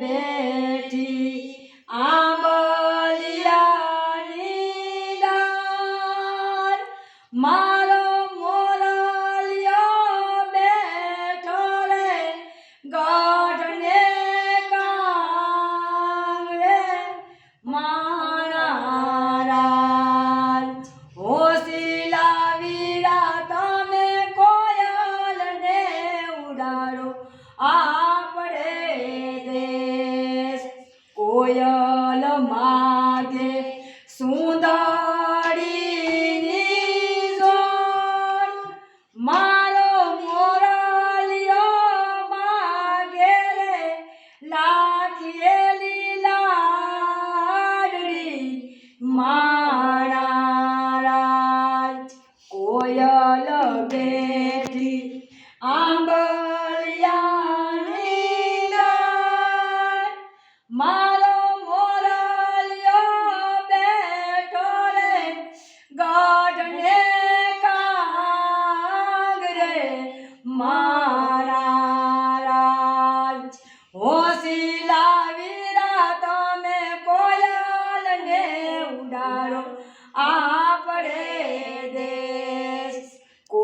বেটি আমলিয়ানিদার মারো মোরালিয়া বেঠরে গা કોયલ મા.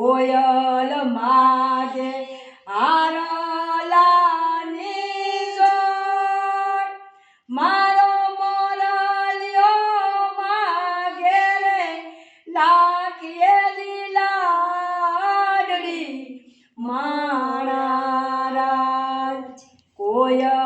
કોયલ માગે આરલાને જોડ. મારો મોરલ્યો માગે રે લાખીએ લીલાડડી. મારા રાજ કોયલ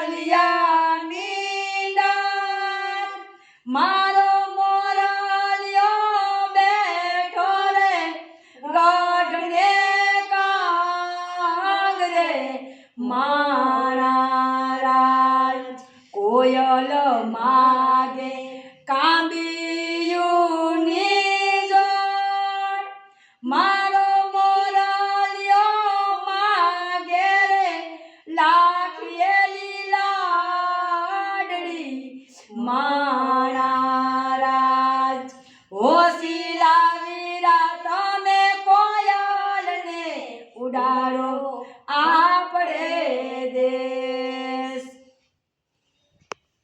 મારો મોરલ્યો બેઠો રે ગઢને કાગરે મારા કોયલ મા ઉડાડો. આ